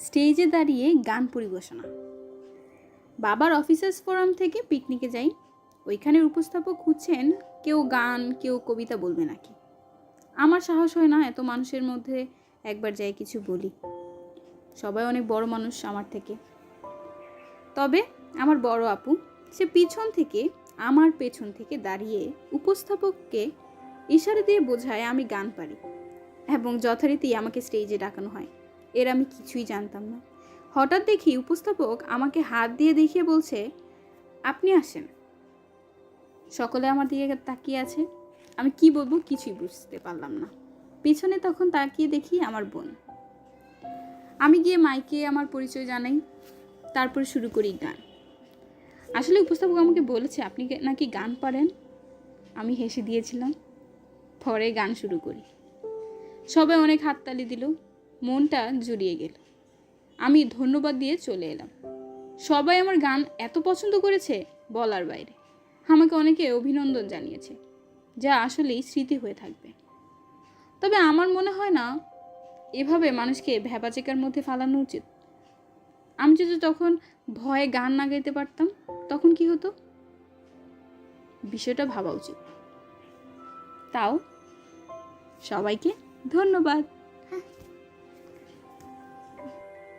স্টেজে দাঁড়িয়ে গান পরিবেশনা। বাবার অফিসার্স ফোরাম থেকে পিকনিকে যাই। ওইখানের উপস্থাপক খুঁজছেন কেউ গান, কেউ কবিতা বলবে নাকি। আমার সাহস হয় না এত মানুষের মধ্যে একবার যাই কিছু বলি। সবাই অনেক বড় মানুষ আমার থেকে। তবে আমার বড় আপু, সে পিছন থেকে, আমার পেছন থেকে দাঁড়িয়ে উপস্থাপককে ইশারা দিয়ে বোঝায় আমি গান পারি এবং যথারীতি আমাকে স্টেজে ডাকানো হয়। এর আমি কিছুই জানতাম না। হঠাৎ দেখি উপস্থাপক আমাকে হাত দিয়ে দেখিয়ে বলছে, আপনি আসেন। সকলে আমার দিকে তাকিয়ে আছে। আমি কি বলব কিছুই বুঝতে পারলাম না। পিছনে তখন তাকিয়ে দেখি আমার বোন। আমি গিয়ে মাইকে আমার পরিচয় জানাই, তারপর শুরু করি গান। আসলে উপস্থাপক আমাকে বলেছে, আপনি নাকি গান পারেন? আমি হেসে দিয়েছিলাম। পরে গান শুরু করি। সবাই অনেক হাততালি দিল। মনটা জুড়িয়ে গেল। আমি ধন্যবাদ দিয়ে চলে এলাম। সবাই আমার গান এত পছন্দ করেছে বলার বাইরে। আমাকে অনেকে অভিনন্দন জানিয়েছে, যা আসলেই স্মৃতি হয়ে থাকবে। তবে আমার মনে হয় না, এভাবে মানুষকে ভ্যাপাচেকার মধ্যে ফালানো উচিত। আমি যদি তখন ভয়ে গান না গাইতে পারতাম, তখন কি হতো? বিষয়টা ভাবা উচিত। তাও সবাইকে ধন্যবাদ।